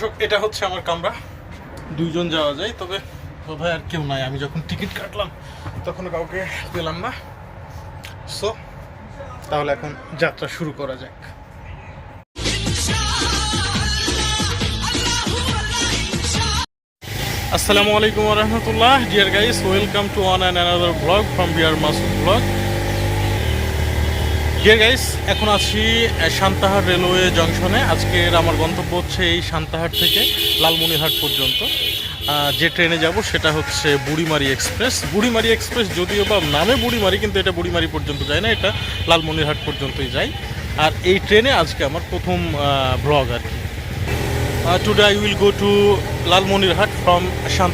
দর্শক, এটা হচ্ছে আমার কামরা। দুইজন যাওয়া যায়, তবে ভাই আর কেউ নাই। আমি যখন টিকিট কাটলাম, তখন কাউকে পেলাম না। সো তাহলে এখন যাত্রা শুরু করা যাক। আসসালামু আলাইকুম রহমতুল্লাহ। Dear guys welcome to one and another blog from beer Masud blog guys এখন আছি সান্তাহার রেলওয়ে জংশনে। আজকের আমার গন্তব্য হচ্ছে এই সান্তাহার থেকে লালমনিরহাট পর্যন্ত। যে ট্রেনে যাব সেটা হচ্ছে বুড়িমারি এক্সপ্রেস। বুড়িমারি এক্সপ্রেস যদিও বা নামে বুড়িমারি কিন্তু এটা বুড়িমারি পর্যন্ত যায় না এটা লালমনিরহাট পর্যন্তই যায়। আর এই ট্রেনে আজকে আমার প্রথম ব্লগ আর কি। Uh, today will go to Lalmonirhat from from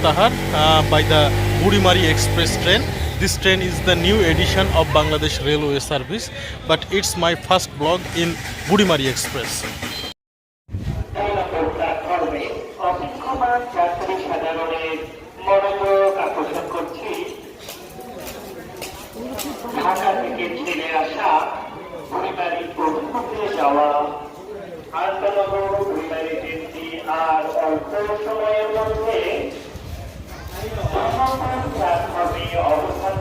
by uh, Burimari express train. This train is the new edition of Bangladesh Railway service, but it's my first vlog in Burimari Express. প্ল্যাটফর্মে অবস্থান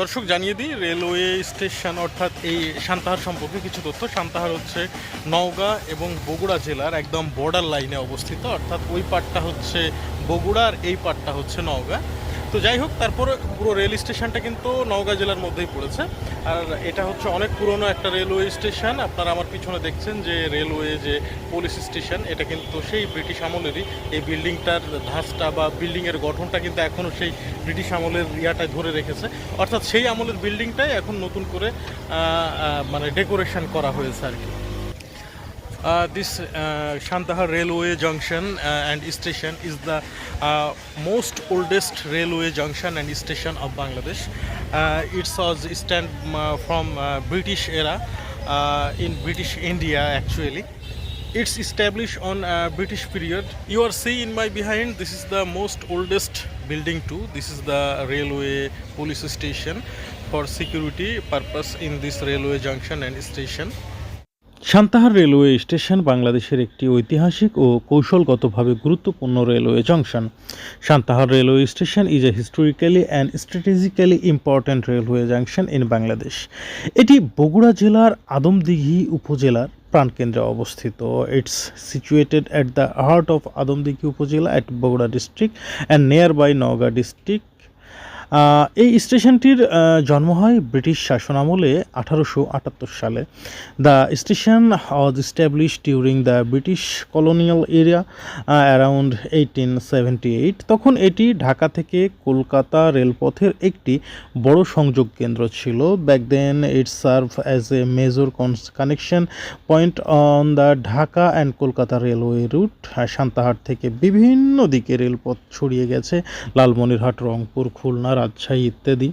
দর্শক, জানিয়ে দিই, railway station, অর্থাৎ এই সান্তাহার সম্পর্কে কিছু তথ্য। সান্তাহার হচ্ছে নওগাঁ এবং বগুড়া জেলার একদম বর্ডার লাইনে অবস্থিত। অর্থাৎ ওই পাটটা হচ্ছে বগুড়ার এই পাটটা হচ্ছে নওগাঁ। তো যাই হোক, তারপরে পুরো রেল স্টেশনটা কিন্তু নওগাঁ জেলার মধ্যেই পড়েছে। আর এটা হচ্ছে অনেক পুরনো একটা রেলওয়ে স্টেশন। আপনারা আমার পিছনে দেখছেন যে রেলওয়ে যে পুলিশ স্টেশন, এটা কিন্তু সেই ব্রিটিশ আমলেরই। এই বিল্ডিংটার ধাঁচটা বা বিল্ডিংয়ের গঠনটা কিন্তু এখনও সেই ব্রিটিশ আমলের ইয়াটায় ধরে রেখেছে। অর্থাৎ সেই আমলের বিল্ডিংটাই এখন নতুন করে মানে ডেকোরেশন করা হয়েছে আর কি। Uh, this uh, Shantahar railway junction uh, and station is the uh, most oldest railway junction and station of Bangladesh. Uh, it was stand um, uh, from uh, British era uh, in British India actually. It's established on uh, British period. You are seeing in my behind. This is the most oldest building too. This is the railway police station for security purpose in this railway junction and station. Santahar railway station বাংলাদেশের একটি ঐতিহাসিক ও কৌশলগতভাবে গুরুত্বপূর্ণ railway junction. Santahar railway station is a historically and strategically important railway junction in Bangladesh এটি বগুড়া জেলার আদমদিঘি উপজেলার প্রাণকেন্দ্রে অবস্থিত। It's situated at the heart of Adamdighi upazila at Bogura district and near by Naogaon district এই স্টেশনটির জন্ম হয় British শাসনামলে আঠারোশো আটাত্তর সালে। The station was established during the British colonial area around eighteen seventy eight তখন এটি ঢাকা থেকে কলকাতা রেলপথের একটি বড় সংযোগ কেন্দ্র ছিল। Back then it serve as a major connection point on the Dhaka and Kolkata railway route Santahar থেকে বিভিন্ন দিকে রেলপথ ছড়িয়ে গেছে। লালমনিরহাট, রংপুর, খুলনা রাজশাহী ইত্যাদি।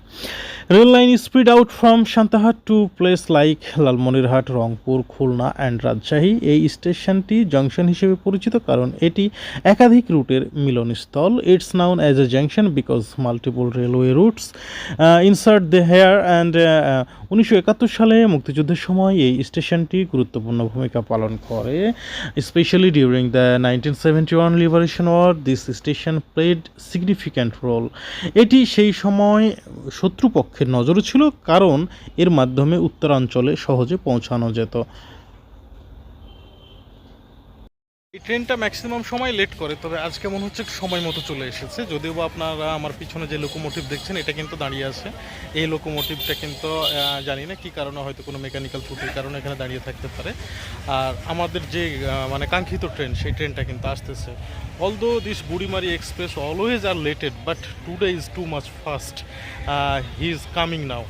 Rail line spread out from Santahar to place like Lalmonirhat, Rangpur, Khulna and Rajshahi. এই স্টেশনটি junction হিসেবে পরিচিত কারণ এটি একাধিক রুটের মিলনস্থল। It's known as a junction because multiple railway routes insert the here and উনিশশো একাত্তর সালে মুক্তিযুদ্ধের সময় এই স্টেশনটি গুরুত্বপূর্ণ ভূমিকা পালন করে। Specially during the nineteen seventy one liberation war this station played significant role এটি সেই সময় শত্রুপক্ষের নজরে ছিল কারণ এর মাধ্যমে উত্তরাঞ্চলে সহজে পৌঁছানো যেত। এই ট্রেনটা ম্যাক্সিমাম সময় লেট করে, তবে আজকে মনে হচ্ছে সময় মতো চলে এসেছে। যদিও বা আপনারা আমার পিছনে যে লোকোমোটিভ দেখছেন, এটা কিন্তু দাঁড়িয়ে আছে। এই লোকোমোটিভটা কিন্তু জানি না কী কারণে হয়তো কোনো মেকানিক্যাল ত্রুটির কারণে এখানে দাঁড়িয়ে থাকতে পারে। আর আমাদের যে মানে কাঙ্ক্ষিত ট্রেন সেই ট্রেনটা কিন্তু আসতেছে। Although this Burimari express always are lated but today is too much fast he is coming now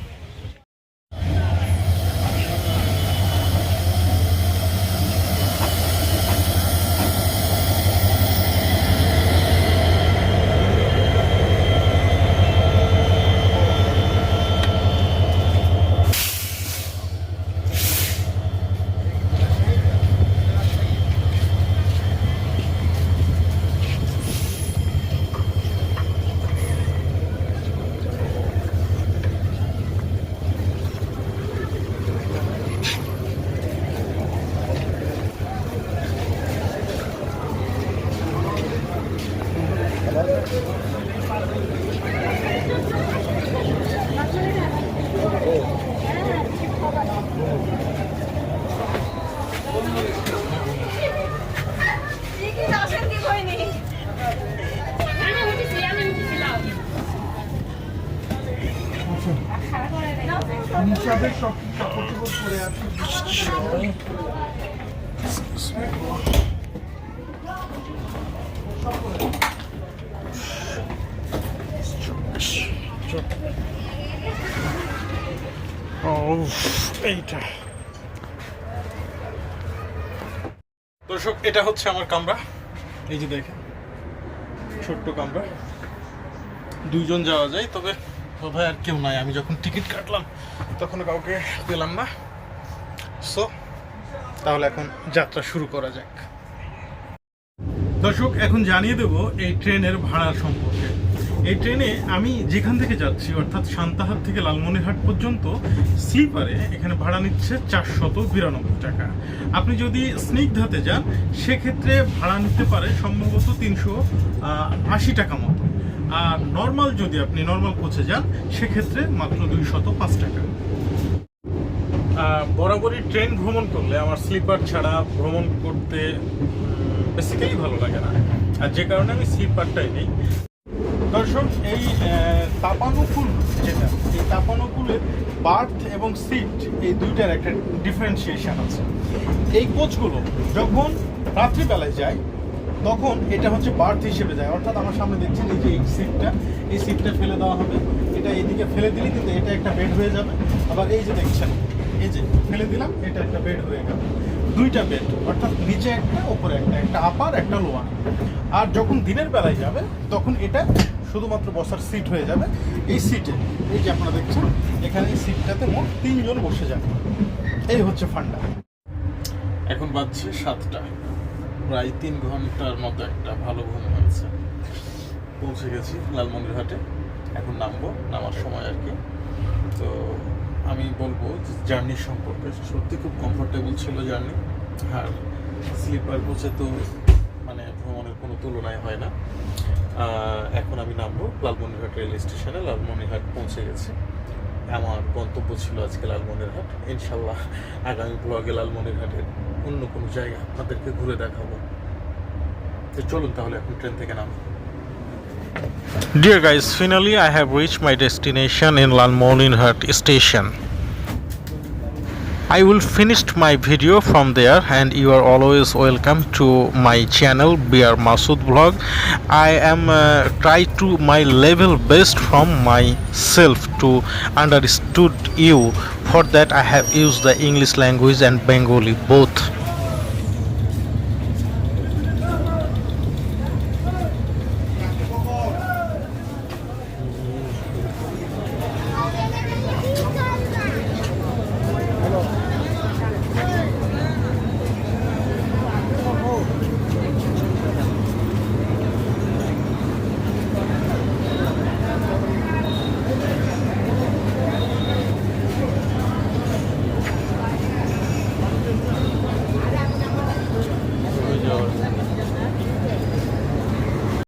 দর্শক এটা হচ্ছে আমার কামরা। এই যে দেখেন ছোট্ট কামরা। দুইজন যাওয়া যায় তবে বোধহয় আর কেউ নাই। আমি যখন টিকিট কাটলাম, তখন কাউকে পেলাম না। সো তাহলে এখন যাত্রা শুরু করা যাক। দর্শক, এখন জানিয়ে দেব এই ট্রেনের ভাড়া সম্পর্কে। এই ট্রেনে আমি যেখান থেকে যাচ্ছি, অর্থাৎ সান্তাহার থেকে লালমনিরহাট পর্যন্ত, স্লিপারে এখানে ভাড়া নিচ্ছে চারশত বিরানব্বই টাকা। আপনি যদি স্নিগ্ধাতে যান, সেক্ষেত্রে ভাড়া নিতে পারে সম্ভবত তিনশো আশি টাকা মতো। আর নর্মাল যদি আপনি নর্মাল কোচে যান, সেক্ষেত্রে মাত্র দুইশত পাঁচ টাকা। বরাবরই ট্রেন ভ্রমণ করলে আমার স্লিপার ছাড়া ভ্রমণ করতে বেসিক্যালি ভালো লাগে না। আর যে কারণে আমি স্লিপারটাই নেই। দর্শক, এই তাপানুকুল যেটা, এই তাপানুকুলের বার্থ এবং সিট এই দুইটার একটা ডিফারেন্সিয়েশন আছে। এই কোচগুলো যখন রাত্রিবেলায় যায় তখন এটা হচ্ছে বার্থ হিসেবে যায়। অর্থাৎ আমার সামনে দেখছেন এই যে এই সিটটা এই সিটটা ফেলে দেওয়া হবে। এটা এইদিকে ফেলে দিলে কিন্তু এটা একটা বেড হয়ে যাবে। আবার এই যে দেখছেন, এই যে ফেলে দিলাম, এটা একটা বেড হয়ে গেল। দুইটা বেড অর্থাৎ নিচে একটা ওপরে একটা একটা আপার একটা লোয়ার আর যখন দিনের বেলায় যাবে, তখন এটা শুধুমাত্র বসার সিট হয়ে যাবে। এই সিটে এই যে আপনারা দেখছেন, এখানে এই সিটটাতে মোট তিনজন বসে যাবে। এই হচ্ছে ফান্ডা এখন বাজছে সাতটা। প্রায় তিন ঘণ্টার মতো একটা ভালো ঘুম হয়েছে। পৌঁছে গেছি লালমন্দিরহাটে এখন নামবো, নামার সময় আর কি। তো আমি বলব যে জার্নি সম্পর্কে সত্যি খুব কমফোর্টেবল ছিল জার্নি। আর স্লিপার কোচে তো মানে ভ্রমণের কোনো তুলনায় হয় না। এখন আমি নামবো লালমনিরহাট রেল স্টেশনে। লালমনিরহাট পৌঁছে গেছি। আমার গন্তব্য ছিল আজকে লালমনিরহাট। ইনশাল্লাহ আগামী ব্লগে লালমনিরহাটের অন্য কোনো জায়গা আপনাদেরকে ঘুরে দেখাবো চলুন তাহলে এখন ট্রেন থেকে নামবো Dear guys, finally I have reached my destination in Lalmoninhat station. I will finish my video from there and you are always welcome to my channel BR Masood Vlog. I am uh, try to my level best from myself to understood you. For that I have used the English language and Bengali both.